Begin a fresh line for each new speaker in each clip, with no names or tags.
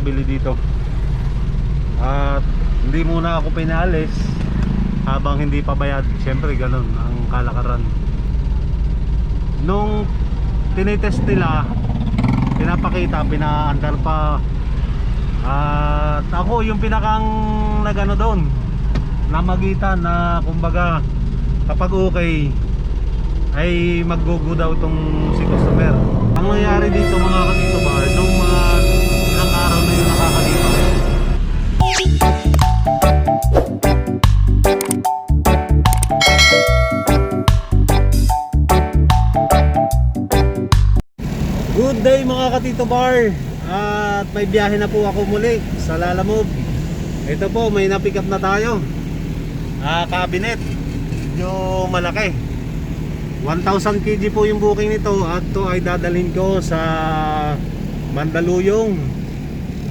pagkabili dito. At hindi muna ako pinalis habang hindi pa bayad. Siyempre ganun ang kalakaran. Nung tinitest nila, pinapakita, pinaandar pa. At ako yung pinakang nagano doon namagitan na kumbaga kapag okay ay maggugo daw itong si customer. Ang nangyari dito mga katito bar, mga katito bar. At may biyahe na po ako muli sa Lalamove Ito po may na-pick up na tayo. Ah, Cabinet. Yung malaki. 1,000 kg po yung booking nito. At to ay dadalhin ko sa Mandaluyong.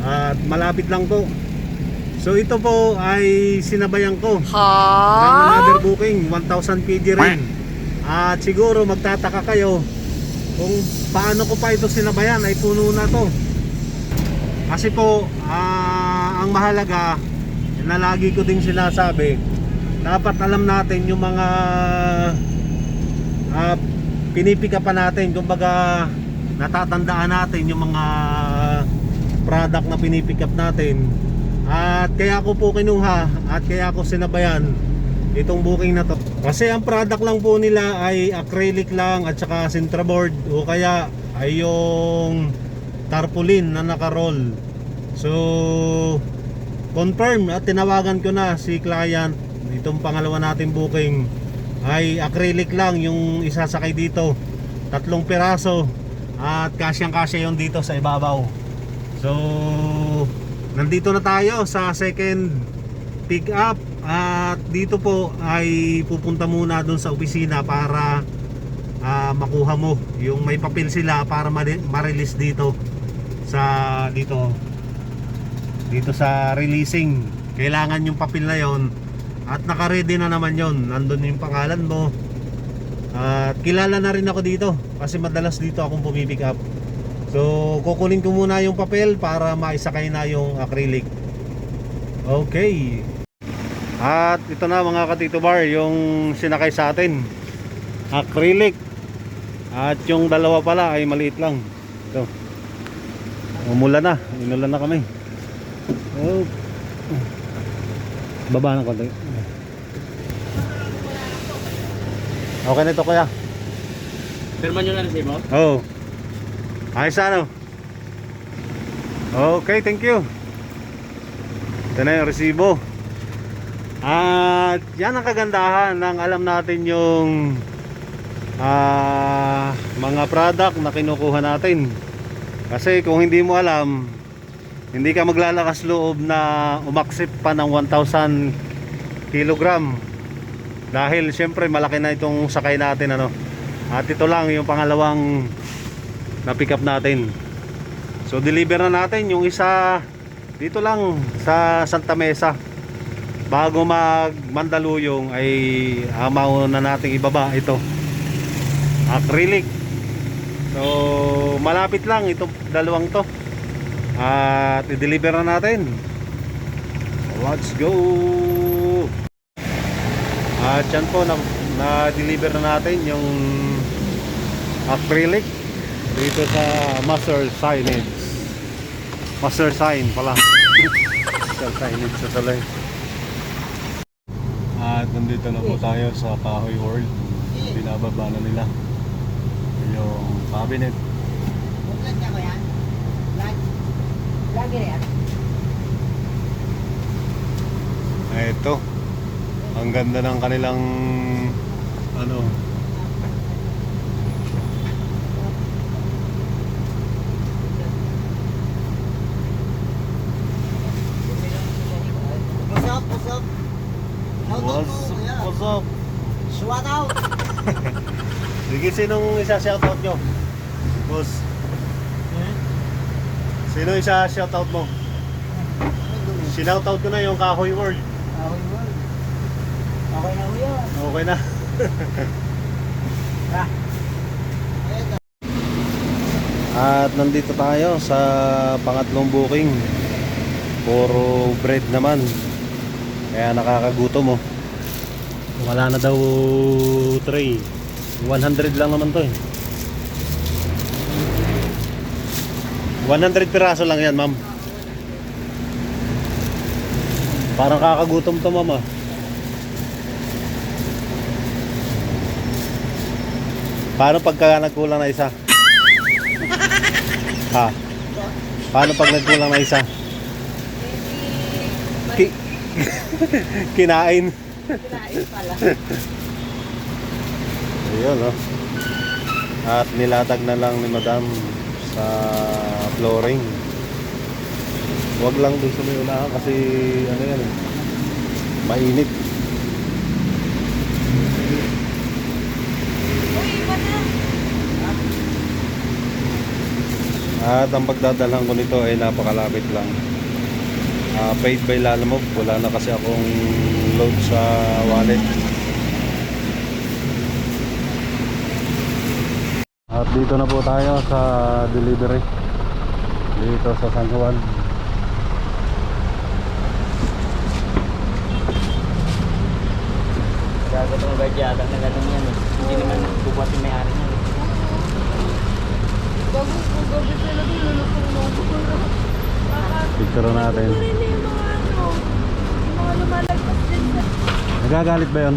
At malapit lang po. So ito po ay sinabayan ko. Ng another booking 1,000 kg rin. At siguro magtataka kayo kung paano ko pa ito sinabayan ay puno na to. Kasi po ah, ang mahalaga na lagi ko ding sinasabi dapat alam natin yung mga uh, pinipika pa natin. Kumbaga natatandaan natin yung mga product na pinipick up natin. At kaya ko po kinuha at kaya ko sinabayan itong booking na to kasi ang product lang po nila ay acrylic lang at saka centerboard o kaya ay yung tarpaulin na nakaroll. So confirm at tinawagan ko na si client. Itong pangalawa natin booking ay acrylic lang yung isasakay dito. Tatlong piraso at kasyang kasya yung dito sa ibabaw. So nandito na tayo sa second pick up at dito po ay pupunta muna doon sa opisina para ah, makuha mo yung may papel sila para ma- ma-release dito sa dito dito sa releasing. Kailangan yung papel na yon at naka-ready na naman yon nandun yung pangalan mo. At kilala na rin ako dito kasi madalas dito akong pumipick up. So kukunin ko muna yung papel para maisakay na yung acrylic. Okay at ito na mga katito bar yung sinakay sa atin. Acrylic. At yung dalawa pala ay maliit lang. Ito. Umulan na. Inulan na kami. Oh. baba ng konti. Okay na ito kuya.
Firma nyo na rin mo?
oh. Ayos ano okay thank you. Ito na yung resibo at yan ang kagandahan ng alam natin yung ah, mga product na kinukuha natin. Kasi kung hindi mo alam, hindi ka maglalakas loob na umaksip pa ng 1,000 kilogram. Dahil syempre malaki na itong sakay natin ano. At ito lang yung pangalawang na pick up natin. So deliver na natin yung isa dito lang sa Santa Mesa bago mag Mandaluyong ay amaw na nating ibaba ito. Acrylic. So malapit lang itong dalawang to. At i-deliver na natin. Let's go! At yan po na, na-deliver na natin yung acrylic dito sa master signage master sign pala. Master signage sa talay at nandito na po tayo sa Kahoy World. Binababa na nila yung cabinet.
Buklat niya ko yan. Lagi. Yan.
Ito. Ang ganda ng kanilang ano
What's up? What's up? Shout out
What's what's up?
Shout out.
Sige, sinong isa shoutout nyo? Boss. Sino isa shoutout mo? Sinoutout ko na yung Kahoy World.
Okay, well. Okay na yun.
Okay na. At nandito tayo sa pangatlong booking. Puro bread naman. Kaya nakakagutom oh. Wala na daw tray. 100 lang naman to eh. 100 piraso lang yan, ma'am. Parang kakagutom to, ma'am ah. Paano pagka nagkulang na isa? Ha? Paano pag nagkulang na isa? Kinain.
Kinain pala.
Ayun, oh. At nilatag na lang ni Madam sa flooring. Huwag lang doon sa may unahan kasi ano yan eh. Mainit. At ang pagdadalhan ko nito ay napakalapit lang. Ah, paid by Lalamove. Wala na kasi akong load sa wallet. At dito na po tayo sa delivery. Dito sa San Juan.
Gago itong guard yata na ganun yan eh. Hindi naman bubuhat yung may-ari niyan. eh.
Bago gabi talaga lulupong mo ko.
Picture natin.
Ano.
Nagagalit ba yun?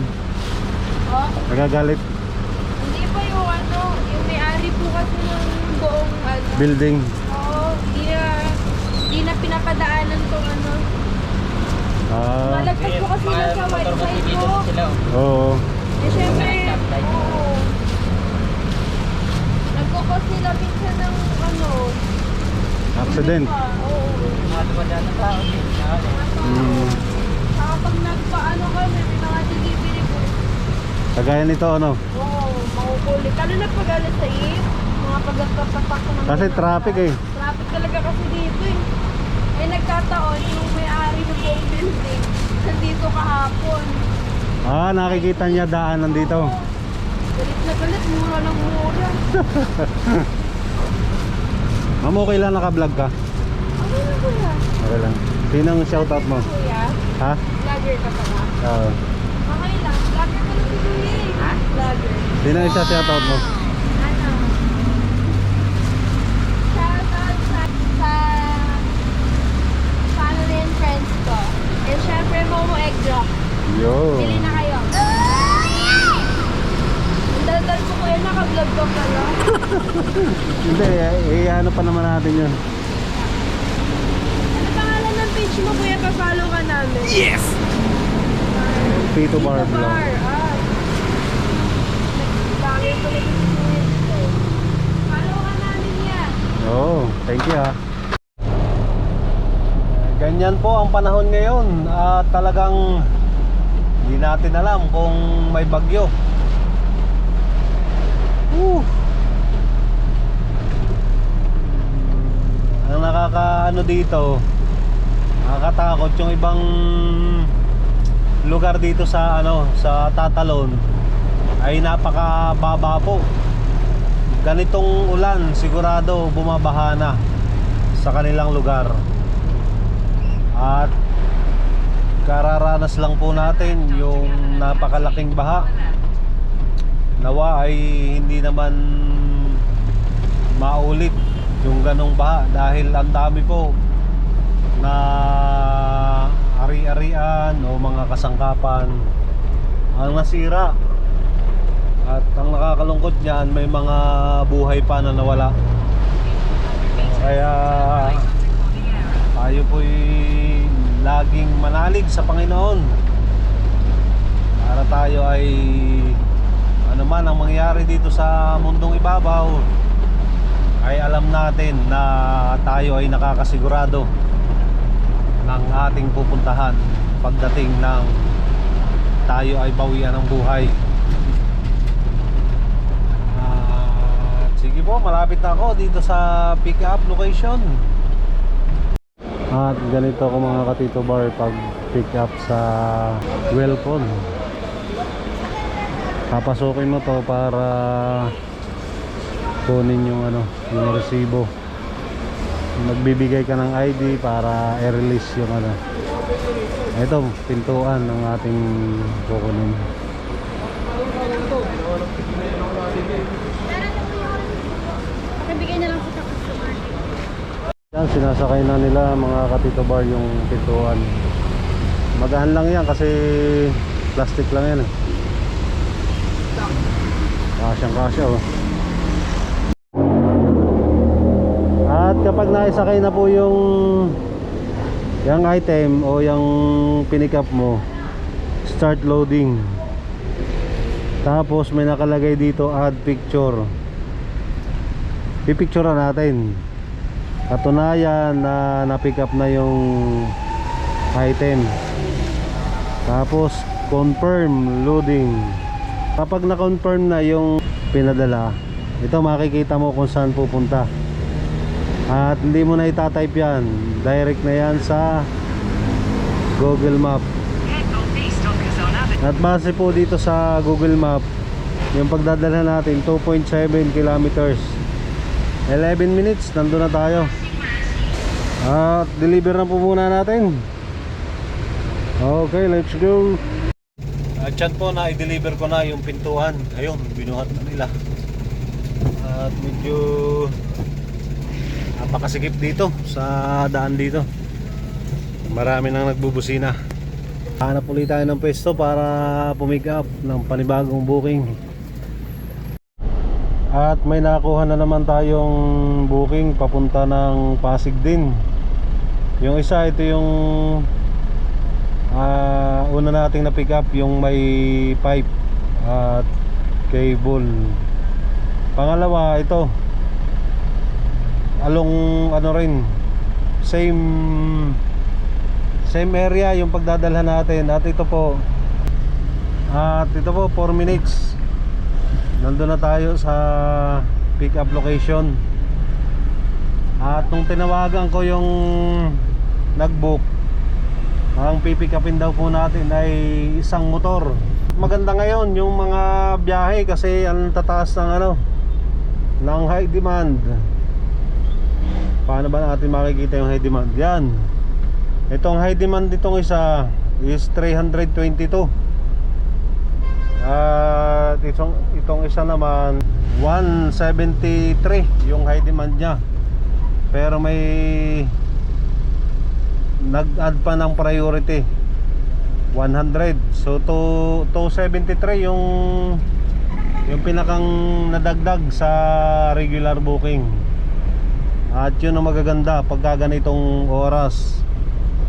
Oh,
Nagagalit?
hindi pa yung ano, yung may-ari po kasi ng buong ano.
Building.
Oo, hindi na, hindi na pinapadaanan tong ano.
Ah,
Malagpas po kasi na sa
sila oh.
oo.
Eh, syempre, oo. Nagkukos sila minsan ng ano.
Accident.
Oo.
Dyan na tao. eh.
Mm.
Saka pag nagpaano kami, may mga delivery po.
Kagaya nito ano?
Oo, makukulit. Lalo na pag alas 6, mga pagkakapapak ng
Kasi traffic eh.
Traffic talaga kasi dito eh. Eh nagkataon, yung may-ari ng buong building, nandito kahapon.
Ah, nakikita niya daanan dito.
Galit na galit, mura ng mura.
Ma'am, okay lang naka-vlog ka? Okay lang. Sinang shoutout mo?
Kuya,
Ha?
vlogger ka pa ba?
Oo.
Okay lang, vlogger ka lang si kuya eh. Ha? Vlogger.
Sinang isa shoutout mo?
Ano? Shoutout sa, sa family and friends ko. And syempre, Momo Egg Drop.
Yo.
Bili na kayo. Ang daldal ko kuya, naka-vlog ka pala.
Hindi, eh, eh, ano pa naman natin yun.
Page mo kuya? Pa-follow ka namin.
Yes!
Pito Bar
Bar.
Vlog.
Ah. Ko kuya ko. Follow ka namin yan.
Oo, oh, thank you ha. Ganyan po ang panahon ngayon at talagang hindi natin alam kung may bagyo. Woo! Ang nakakaano dito, nakakatakot yung ibang lugar dito sa ano sa Tatalon ay napakababa po. Ganitong ulan sigurado bumabaha na sa kanilang lugar. At kararanas lang po natin yung napakalaking baha. Nawa ay hindi naman maulit yung ganong baha dahil ang dami po na ari-arian o mga kasangkapan ang nasira. At ang nakakalungkot niyan may mga buhay pa na nawala. Kaya tayo po'y laging manalig sa Panginoon. Para tayo ay ano man ang mangyari dito sa mundong ibabaw ay alam natin na tayo ay nakakasigurado ng ating pupuntahan pagdating ng tayo ay bawian ng buhay. At sige po malapit na ako dito sa pick up location. At ganito ako mga katito bar pag pick up sa Welcon papasukin mo to para kunin yung ano, yung resibo. Magbibigay ka ng ID para i-release yung ano. Ito, pintuan ng ating kukunin. Yan, sinasakay na nila mga katito bar yung pintuan. Magaan lang yan kasi plastic lang yan eh. Kasyang kasya oh. Kapag naisakay na po yung yung item o yung pinick up mo, start loading. Tapos may nakalagay dito add picture. Pipicture natin. Katunayan na na-pick up na yung item. Tapos confirm loading. Kapag na-confirm na yung pinadala, ito makikita mo kung saan pupunta. At hindi mo na itatype yan. Direct na yan sa Google Map. At base po dito sa Google Map, yung pagdadala natin 2.7 kilometers. 11 minutes, nandun na tayo. At deliver na po muna natin. Okay, let's go. At yan po na i-deliver ko na yung pintuan. Ayun, binuhat na nila. At medyo napakasikip dito sa daan dito. Marami nang nagbubusina. Hanap ulit tayo ng pwesto para pumick up ng panibagong booking. At may nakuha na naman tayong booking papunta ng Pasig din. Yung isa ito yung ah, una nating na pick up yung may pipe at cable. Pangalawa ito along ano rin same same area yung pagdadalhan natin. At ito po at ito po 4 minutes. Nandun na tayo sa pick up location. At nung tinawagan ko yung nagbook ang pipick upin daw po natin ay isang motor. Maganda ngayon yung mga biyahe kasi ang tataas ng ano ng high demand paano ba natin makikita yung high demand? Yan. Itong high demand ditong isa is 322 at itong, itong isa naman 173 yung high demand niya. Pero may nag-add pa ng priority 100 so to 273 yung yung pinakang nadagdag sa regular booking at yun ang magaganda pagka ganitong oras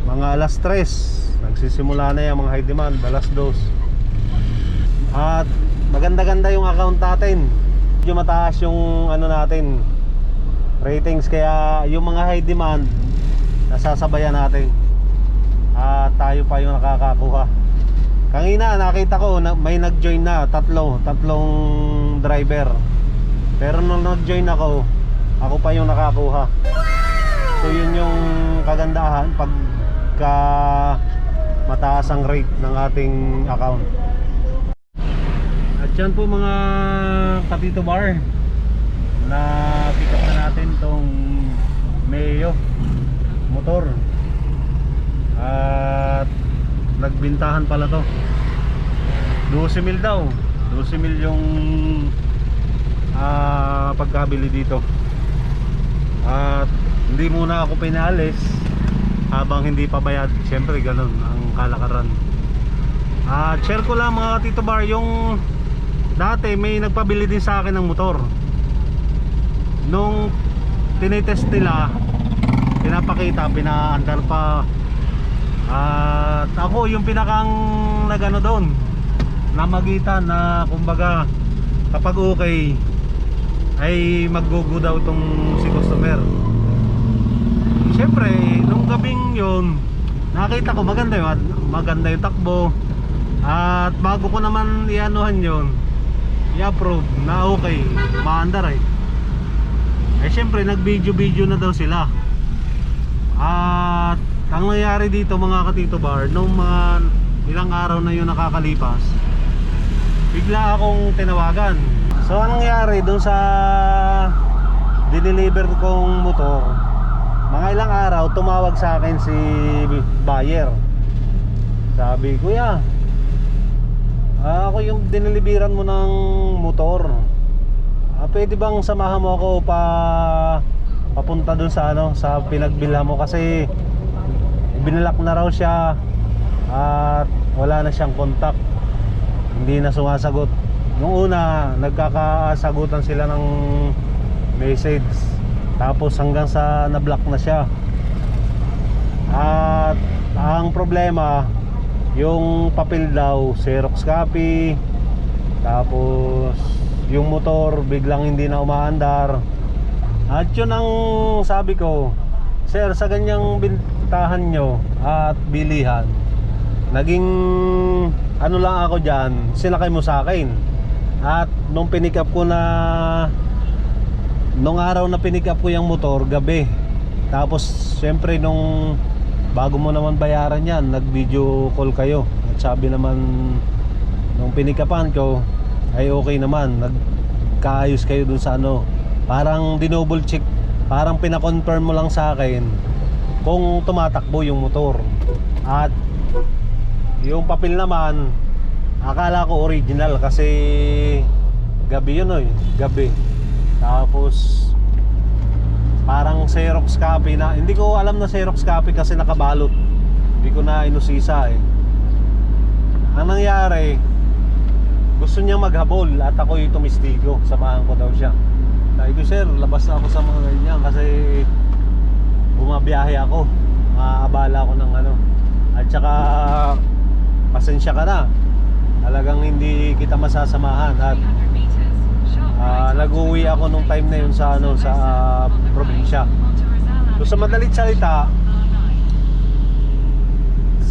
mga alas 3 nagsisimula na yung mga high demand alas 2 at maganda-ganda yung account natin. Medyo mataas yung ano natin ratings kaya yung mga high demand nasasabayan natin. At tayo pa yung nakakakuha. Kanina nakita ko na may nag-join na tatlo tatlong driver. Pero nung nag-join ako ako pa yung nakakuha. So yun yung kagandahan pagka mataas ang rate ng ating account. At yan po mga kapito bar. Na pick up na natin tong Mayo motor. At nagbintahan pala to. 12 mil daw. 12 mil yung ah, pagkabili dito at hindi muna ako pinalis habang hindi pa bayad. Syempre ganun ang kalakaran. At share ko lang mga tito bar yung dati may nagpabili din sa akin ng motor. Nung tinitest nila pinapakita pinaandar pa. At ako yung pinakang nagano doon namagitan na kumbaga kapag okay ay maggugo daw tong si customer. Siyempre, nung gabing yun nakita ko maganda yun maganda yung takbo. At bago ko naman ianuhan yun i-approve na okay maandar eh. Eh syempre nag video video na daw sila. At ang nangyari dito mga katito bar nung mga ilang araw na yun nakakalipas bigla akong tinawagan so anong nangyari doon sa dineliver kong motor, mga ilang araw tumawag sa akin si buyer. Sabi, kuya, ako yung dineliveran mo ng motor. Ah, pwede bang samahan mo ako pa papunta dun sa ano sa pinagbilhan mo kasi binalak na raw siya at wala na siyang contact hindi na sumasagot nung una nagkakasagutan sila ng message tapos hanggang sa na-block na siya. At ang problema yung papel daw Xerox copy. Tapos yung motor biglang hindi na umaandar. At yun ang sabi ko Sir sa ganyang bintahan nyo at bilihan Naging ano lang ako dyan Sinakay mo sa akin At nung pinick up ko na Nung araw na pinick up ko yung motor Gabi. Tapos syempre nung Bago mo naman bayaran yan Nag video call kayo. At sabi naman Nung pinikapan ko Ay okay naman Nagkaayos kayo dun sa ano. Parang dinouble check Parang pinakonfirm mo lang sa akin Kung tumatakbo yung motor. At yung papel naman Akala ko original kasi Gabi yun oy. Gabi. Tapos Parang Xerox copy na. Hindi ko alam na Xerox copy kasi nakabalot. Hindi ko na inusisa eh. Ang nangyari Gusto niya maghabol At ako yung tumistigo. Samahan ko daw siya. Sabi ko sir labas na ako sa mga ganyan Kasi Bumabiyahe ako. Maabala ako ng ano. At saka pasensya ka na talagang hindi kita masasamahan at ah, nag-uwi ako nung time na yun sa ano sa ah, probinsya. So sa madalit salita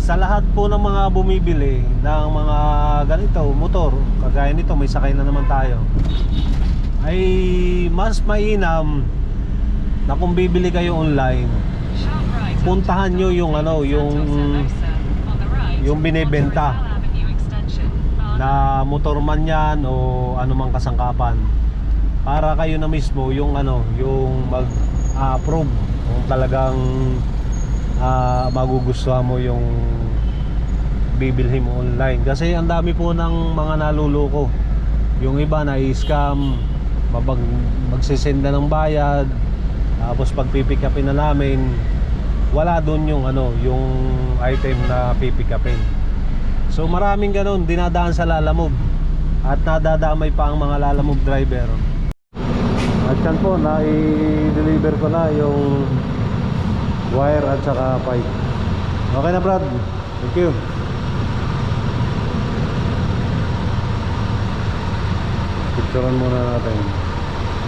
sa lahat po ng mga bumibili ng mga ganito motor kagaya nito may sakay na naman tayo ay mas mainam na kung bibili kayo online puntahan nyo yung ano yung yung binebenta na motor man yan o anumang kasangkapan para kayo na mismo yung ano yung mag approve kung talagang ah, magugustuhan mo yung bibilhin mo online. Kasi ang dami po ng mga naluloko. Yung iba na i-scam mabag, magsisenda ng bayad tapos pag pipick upin na namin wala doon yung ano yung item na pipikapin so maraming ganun dinadaan sa lalamove. At nadadamay pa ang mga lalamove driver. At yan po na i-deliver ko na yung wire at saka pipe. Okay na Brad? Thank you. Picturean muna natin.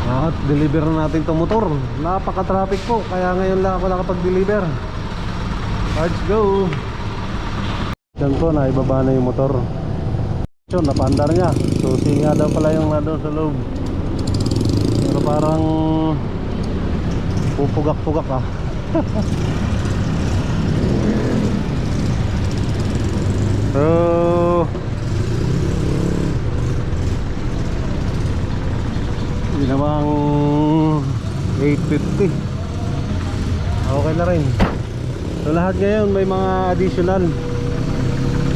At deliver na natin itong motor. Napaka-traffic po Kaya ngayon lang ako nakapag-deliver. Let's go Yan po, naibaba na yung motor. Yun, napandar niya Susi nga daw pala yung nado sa loob. Pero parang Pupugak-pugak ah. So Ginawang 850 Okay na rin. So lahat ngayon may mga additional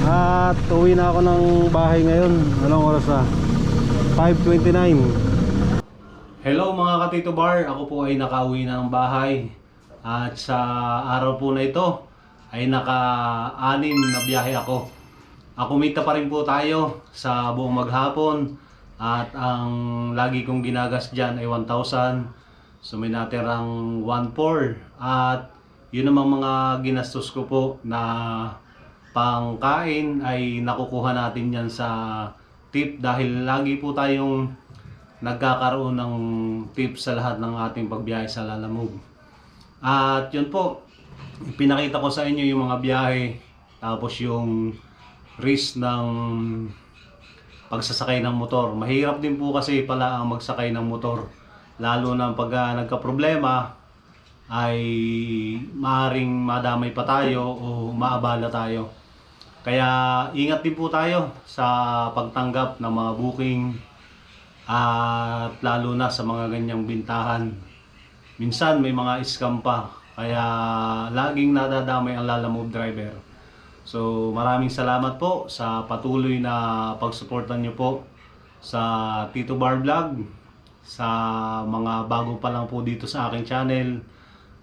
At uwi na ako ng bahay ngayon Anong oras na? 5.29 Hello mga katito bar Ako po ay nakauwi na ng bahay At sa araw po na ito Ay naka-anim na biyahe ako Ako kumita pa rin po tayo sa buong maghapon at ang lagi kong ginagas dyan ay 1,000. So may natirang 1,400. At yun namang mga ginastos ko po na pangkain ay nakukuha natin yan sa tip dahil lagi po tayong nagkakaroon ng tip sa lahat ng ating pagbiyahe sa Lalamove. At yun po, pinakita ko sa inyo yung mga biyahe tapos yung risk ng pagsasakay ng motor. Mahirap din po kasi pala ang magsakay ng motor. Lalo na pag ah, nagka-problema ay maaring madamay pa tayo o maabala tayo. Kaya ingat din po tayo sa pagtanggap ng mga booking at lalo na sa mga ganyang bintahan. minsan may mga scam pa. Kaya laging nadadamay ang Lala Move driver. So maraming salamat po sa patuloy na pagsuportan nyo po sa Tito Bar Vlog. Sa mga bago pa lang po dito sa aking channel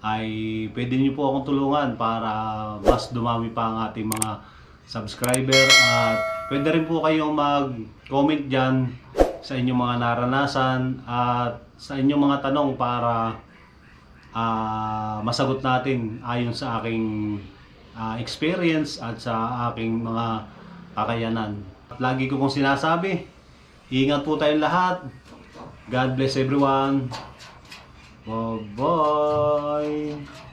ay pwede niyo po akong tulungan para mas dumami pa ang ating mga subscriber at pwede rin po kayong mag-comment dyan sa inyong mga naranasan at sa inyong mga tanong para ah, masagot natin ayon sa aking ah, experience at sa aking mga kakayanan. At lagi ko pong sinasabi, ingat po tayong lahat. God bless everyone. Bye-bye.